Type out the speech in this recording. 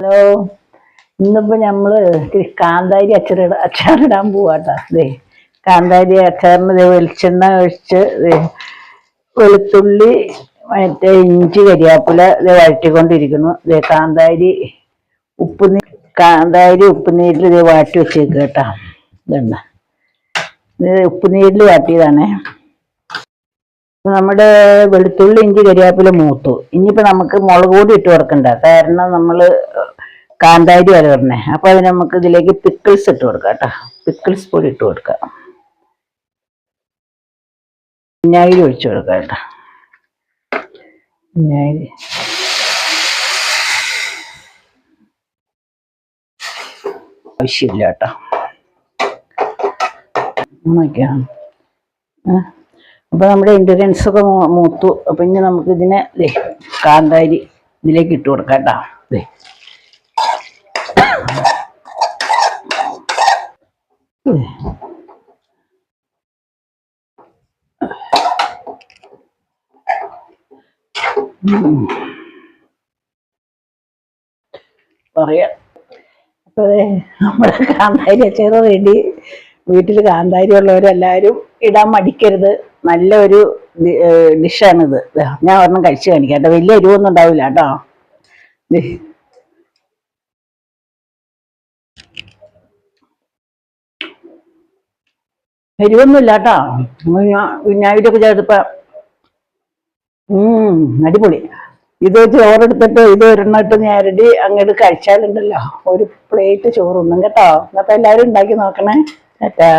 Hello. ഇന്നിപ്പോ ഇത്തിരി കാന്താരി അച്ചറി അച്ചാറിടാൻ പോവാട്ടോ. ദേ കാന്താരി അച്ചാറിന് വെളിച്ചെണ്ണ ഒഴിച്ച് വെളുത്തുള്ളി മറ്റേ ഇഞ്ചി കരിയാപ്പില ഇത് വഴറ്റിക്കൊണ്ടിരിക്കുന്നു. ദേ കാന്താരി ഉപ്പ് കാന്താരി ഉപ്പുനീരിൽ ഇത് വാട്ടി വെച്ചേക്ക് കേട്ടോ. ഇതെണ്ണ. ഇത് ഉപ്പുനീരിൽ വാട്ടിയതാണേ. നമ്മുടെ വെളുത്തുള്ളി ഇഞ്ചി കരിയാപ്പില മൂത്തു. ഇനിയിപ്പോ നമുക്ക് മുളക് പൊടി ഇട്ട് കൊടുക്കണ്ട. കാരണം നമ്മൾ കാന്താരി വരെ പറഞ്ഞേ അപ്പൊ അതിന് നമുക്ക് ഇതിലേക്ക് പിക്കിൾസ് ഇട്ട് കൊടുക്കാം കേട്ടോ. പിക്കിൾസ് പൊടി ഇട്ട് കൊടുക്കാം. വിനാഗിരി ഒഴിച്ചു കൊടുക്കാം കേട്ടോ. വിനാഗിരി. ആവശ്യമില്ല കേട്ടോ. നോക്കിയാണ് അപ്പൊ നമ്മുടെ ഇൻഗ്രീഡിയൻസ് ഒക്കെ മൂത്തു. അപ്പൊ ഇനി നമുക്ക് ഇതിനെ കാന്താരി ഇതിലേക്ക് ഇട്ട് കൊടുക്കാം കേട്ടോ. ദേ. പറയാം. അപ്പൊ നമ്മുടെ കാന്താരി അച്ചാർ റെഡി വീട്ടിൽ കാന്താരി ഉള്ളവരെല്ലാവരും ഇടാൻ മടിക്കരുത്. നല്ല ഒരു ഡിഷാണിത്. ഞാൻ ഒരെണ്ണം കഴിച്ചു കാണിക്കാം കേട്ടോ. വലിയ എരിവൊന്നും ഉണ്ടാവില്ല കേട്ടോ. എരിവൊന്നും എരിവൊന്നുമില്ല കേട്ടോ. വിനാഗിരി ഒക്കെ ചേർത്തപ്പ അടിപൊളി. ഇത് ചോറെടുത്തിട്ട് ഇത് ഞാൻ ഞരടി അങ്ങോട്ട് കഴിച്ചാലുണ്ടല്ലോ. ഒരു പ്ലേറ്റ് ചോറുണ്ണും കേട്ടോ. അപ്പൊ എല്ലാവരും ഉണ്ടാക്കി നോക്കണേ. ചേട്ടാ